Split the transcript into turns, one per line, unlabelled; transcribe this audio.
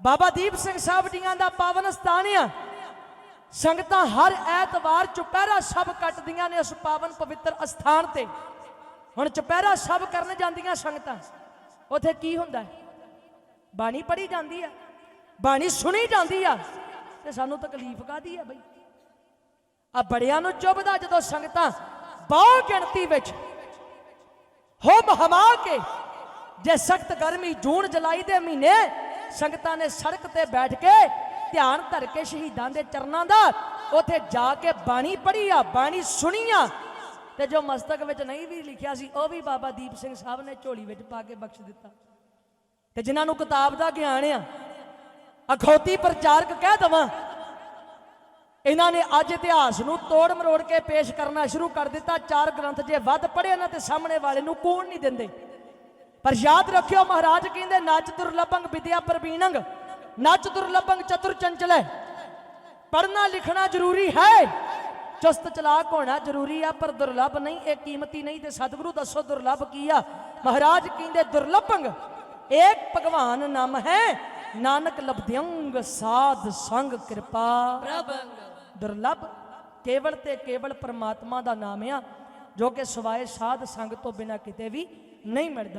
ਬਾਬਾ ਦੀਪ ਸਿੰਘ ਸਾਹਿਬ ਜੀਆਂ ਦਾ ਪਾਵਨ ਸਥਾਨ ਆ ਸੰਗਤਾਂ ਹਰ ਐਤਵਾਰ ਚੁਪਹਿਰਾ ਸਭ ਕੱਟਦੀਆਂ ਨੇ ਉਸ ਪਾਵਨ ਪਵਿੱਤਰ ਅਸਥਾਨ ਤੇ। ਹੁਣ ਚੁਪਹਿਰਾ ਸਭ ਕਰਨ ਜਾਂਦੀਆਂ ਸੰਗਤਾਂ, ਉਥੇ ਕੀ ਹੁੰਦਾ? ਬਾਣੀ ਪੜ੍ਹੀ ਜਾਂਦੀ ਆ, ਬਾਣੀ ਸੁਣੀ ਜਾਂਦੀ ਆ, ਤੇ ਸਾਨੂੰ ਤਕਲੀਫ ਕਾਦੀ ਆ ਬਈ? ਆ ਬੜਿਆਂ ਨੂੰ ਚੁੱਭਦਾ ਜਦੋਂ ਸੰਗਤਾਂ ਬਹੁ ਗਿਣਤੀ ਵਿੱਚ ਹੁਬ ਹਮਾ ਕੇ, ਜੇ ਸਖਤ ਗਰਮੀ ਜੂਨ ਜੁਲਾਈ ਦੇ ਮਹੀਨੇ ਸੰਗਤਾਂ ਨੇ ਸੜਕ ਤੇ ਬੈਠ ਕੇ ਧਿਆਨ ਧਰ ਕੇ ਸ਼ਹੀਦਾਂ ਦੇ ਚਰਨਾਂ ਦਾ ਉਥੇ ਜਾ ਕੇ ਬਾਣੀ ਪੜ੍ਹੀ ਆ, ਬਾਣੀ ਸੁਣੀ ਆ। ਤੇ ਜੋ ਮਸਤਕ ਵਿੱਚ ਨਹੀਂ ਵੀ ਲਿਖਿਆ ਸੀ, ਉਹ ਵੀ ਬਾਬਾ ਦੀਪ ਸਿੰਘ ਸਾਹਿਬ ਨੇ ਝੋਲੀ ਵਿੱਚ ਪਾ ਕੇ ਬਖਸ਼ ਦਿੱਤਾ। ਤੇ ਜਿਨ੍ਹਾਂ ਨੂੰ ਕਿਤਾਬ ਦਾ ਗਿਆਨ ਆ, ਅਖੌਤੀ ਪ੍ਰਚਾਰਕ ਕਹਿ ਦਵਾਂ, ਇਹਨਾਂ ਨੇ ਅੱਜ ਇਤਿਹਾਸ ਨੂੰ ਤੋੜ ਮਰੋੜ ਕੇ ਪੇਸ਼ ਕਰਨਾ ਸ਼ੁਰੂ ਕਰ ਦਿੱਤਾ। ਚਾਰ ਗ੍ਰੰਥ ਜੇ ਵੱਧ ਪੜ੍ਹੇ ਇਹਨਾਂ ਤੇ ਸਾਹਮਣੇ ਵਾਲੇ ਨੂੰ ਕੂਣ ਨਹੀਂ ਦਿੰਦੇ। ਪਰ ਯਾਦ ਰੱਖਿਓ ਮਹਾਰਾਜ ਕਹਿੰਦੇ, ਨੱਚ ਦੁਰਲਭੰਗ ਵਿਦਿਆ ਪ੍ਰਵੀਣੰਗ ਨੱਚ ਦੁਰਲਭੰਗ ਚਤੁਰ ਚੰਚਲੇ। ਪੜ੍ਹਨਾ ਲਿਖਣਾ ਜ਼ਰੂਰੀ ਹੈ। ਚੁਸਤ ਚਲਾਕ ਹੋਣਾ ਜ਼ਰੂਰੀ ਆ, ਪਰ ਦੁਰਲਭ ਨਹੀਂ, ਇਹ ਕੀਮਤੀ ਨਹੀਂ ਤੇ ਸਤਿਗੁਰੂ ਦੱਸੋ ਦੁਰਲਭ ਕੀ ਆ? ਮਹਾਰਾਜ ਕਹਿੰਦੇ ਦੁਰਲਭੰਗ ਏਕ ਭਗਵਾਨ ਨਾਮ ਹੈ, ਨਾਨਕ ਲਬਧਿਅੰਗ ਸਾਧ ਸੰਗ ਕਿਰਪਾ।
ਪ੍ਰਭੰਗ
ਦੁਰਲਭ ਕੇਵਲ ਤੇ ਕੇਵਲ ਪਰਮਾਤਮਾ ਦਾ ਨਾਮ ਆ, ਜੋ ਕਿ ਸਵਾਏ ਸਾਧ ਸੰਗ ਤੋਂ ਬਿਨਾ ਕਿਤੇ ਵੀ ਨਹੀਂ ਮਿਲਦਾ।